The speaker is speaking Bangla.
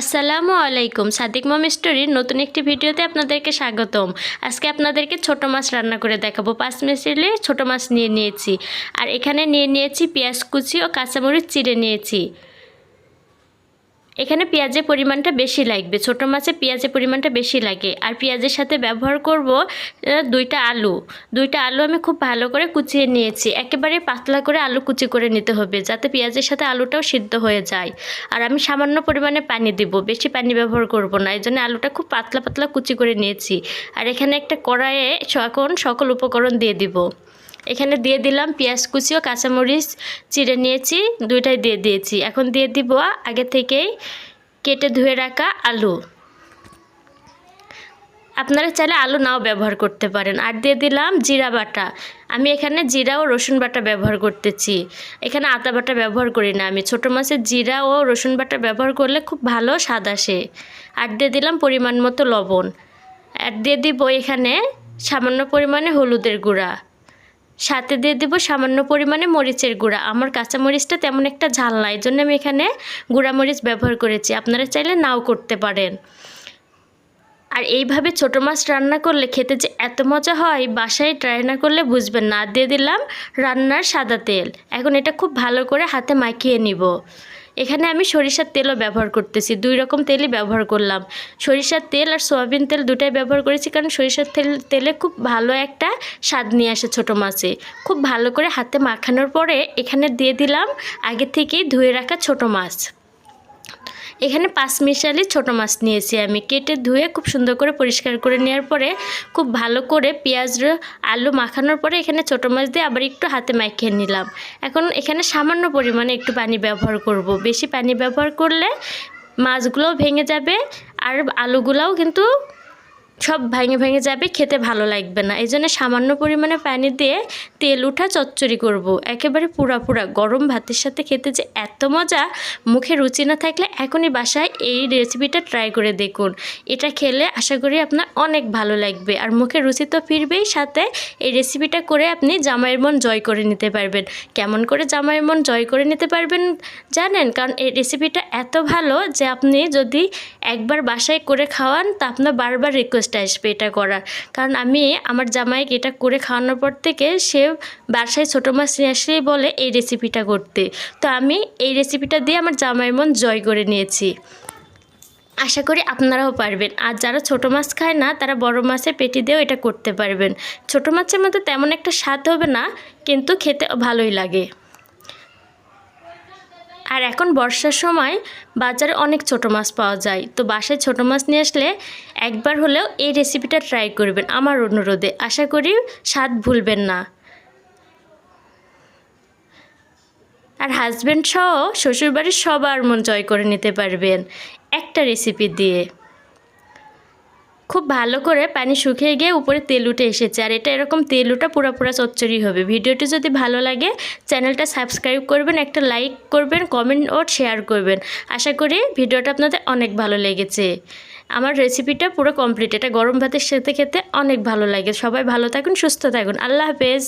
আসসালামু আলাইকুম। সাদিক মম স্টোরির নতুন একটি ভিডিওতে আপনাদেরকে স্বাগতম। আজকে আপনাদেরকে ছোট মাছ রান্না করে দেখাবো। পাঁচ মিনিটে ছোট মাছ নিয়ে নিয়েছি। আর এখানে নিয়ে নিয়েছি পেঁয়াজ কুচি ও কাঁচামরিচ চিড়ে নিয়েছি। এখানে পেঁয়াজের পরিমাণটা বেশি লাগবে, ছোট মাছে পেঁয়াজের পরিমাণটা বেশি লাগে। আর পেঁয়াজের সাথে ব্যবহার করব দুইটা আলু। দুইটা আলু আমি খুব ভালো করে কুচিয়ে নিয়েছি। একেবারে পাতলা করে আলু কুচি করে নিতে হবে, যাতে পেঁয়াজের সাথে আলুটাও সিদ্ধ হয়ে যায়। আর আমি সামান্য পরিমাণে পানি দিব, বেশি পানি ব্যবহার করব না। এই জন্য আলুটা খুব পাতলা পাতলা কুচি করে নিয়েছি। আর এখানে একটা কড়াইয়ে এখন সকল উপকরণ দিয়ে দিব। এখানে দিয়ে দিলাম পেঁয়াজ কুচি ও কাঁচামরিচ, চিড়ে নিয়েছি, দুইটাই দিয়ে দিয়েছি। এখন দিয়ে দিব আগে থেকেই কেটে ধুয়ে রাখা আলু। আপনারা চাইলে আলু নাও ব্যবহার করতে পারেন। আর দিয়ে দিলাম জিরা বাটা। আমি এখানে জিরা ও রসুন বাটা ব্যবহার করতেছি। এখানে আদা বাটা ব্যবহার করি না আমি। ছোটো মাছের জিরা ও রসুন বাটা ব্যবহার করলে খুব ভালো স্বাদ আসে। আর দিয়ে দিলাম পরিমাণ মতো লবণ। আর দিয়ে দিব এখানে সামান্য পরিমাণে হলুদের গুঁড়া। সাথে দিয়ে দেবো সামান্য পরিমাণে মরিচের গুঁড়া। আমার কাঁচা মরিচটা তেমন একটা ঝাল না এই জন্য আমি এখানে গুঁড়া মরিচ ব্যবহার করেছি। আপনারা চাইলে নাও করতে পারেন। আর এইভাবে ছোট মাছ রান্না করলে খেতে যে এত মজা হয়, বাসায় ট্রাই না করলে বুঝবেন না। দিয়ে দিলাম রান্নার সাদা তেল। এখন এটা খুব ভালো করে হাতে মাখিয়ে নিব। এখানে আমি সরিষার তেলও ব্যবহার করতেছি। দুই রকম তেলই ব্যবহার করলাম। সরিষার তেল আর সোয়াবিন তেল দুটাই ব্যবহার করেছি কারণ সরিষার তেল, তেলে খুব ভালো একটা স্বাদ নিয়ে আসে ছোটো মাছে। খুব ভালো করে হাতে মাখানোর পরে এখানে দিয়ে দিলাম আগে থেকেই ধুয়ে রাখা ছোটো মাছ। এখানে পাঁচ মিশালি ছোটো মাছ নিয়েছি আমি। কেটে ধুয়ে খুব সুন্দর করে পরিষ্কার করে নেওয়ার পরে খুব ভালো করে পেঁয়াজ, আলু মাখানোর পরে এখানে ছোটো মাছ দিয়ে আবার একটু হাতে মাখিয়ে নিলাম। এখন এখানে সামান্য পরিমাণে একটু পানি ব্যবহার করব। বেশি পানি ব্যবহার করলে মাছগুলোও ভেঙে যাবে আর আলুগুলোও কিন্তু সব ভেঙে ভেঙে যাবে, খেতে ভালো লাগবে না। এই জন্য সামান্য পরিমাণে পানি দিয়ে তেল উঠা চচ্চড়ি করব। একেবারে পুরা পুরা গরম ভাতের সাথে খেতে যে এত মজা, মুখে রুচি না থাকলে এখনই বাসায় এই রেসিপিটা ট্রাই করে দেখুন। এটা খেলে আশা করি আপনার অনেক ভালো লাগবে। আর মুখে রুচি তো ফিরবেই সাথে এই রেসিপিটা করে আপনি জামাইয়ের মন জয় করে নিতে পারবেন। কেমন করে জামাইয়ের মন জয় করে নিতে পারবেন জানেন? কারণ এই রেসিপিটা এত ভালো যে আপনি যদি একবার বাসায় করে খাওয়ান, তা আপনার বারবার রিকোয়েস্ট আসবে এটা করার। কারণ আমি আমার জামাইকে এটা করে খাওয়ানোর পর থেকে সে বাসায় ছোটো মাছ নিয়ে আসলেই বলে এই রেসিপিটা করতে। তো আমি এই রেসিপিটা দিয়ে আমার জামাইয়ের মন জয় করে নিয়েছি। আশা করি আপনারাও পারবেন। আর যারা ছোটো মাছ খায় না, তারা বড় মাছের পেটি দিয়েও এটা করতে পারবেন। ছোটো মাছের মধ্যে তেমন একটা স্বাদ হবে না, কিন্তু খেতে ভালোই লাগে। আর এখন বর্ষার সময় বাজারে অনেক ছোট মাছ পাওয়া যায়। তো বাসায় ছোট মাছ নিয়ে আসলে একবার হলেও এই রেসিপিটা ট্রাই করবেন আমার অনুরোধে। আশা করি স্বাদ ভুলবেন না। আর হাজব্যান্ড সহ শ্বশুরবাড়ির সবার মন জয় করে নিতে পারবেন একটা রেসিপি দিয়ে। খুব ভালো করে পানি শুকিয়ে গিয়ে উপরে তেল উঠে এসেছে। আর এটা এরকম তেল উঠা পুরোপুরা চচ্চড়ি হবে। ভিডিওটি যদি ভালো লাগে, চ্যানেলটা সাবস্ক্রাইব করবেন, একটা লাইক করবেন, কমেন্ট ও শেয়ার করবেন। আশা করি ভিডিওটা আপনাদের অনেক ভালো লেগেছে। আমার রেসিপিটা পুরো কমপ্লিট। এটা গরম ভাতের সাথে খেতে অনেক ভালো লাগে। সবাই ভালো থাকুন, সুস্থ থাকুন। আল্লাহ হাফেজ।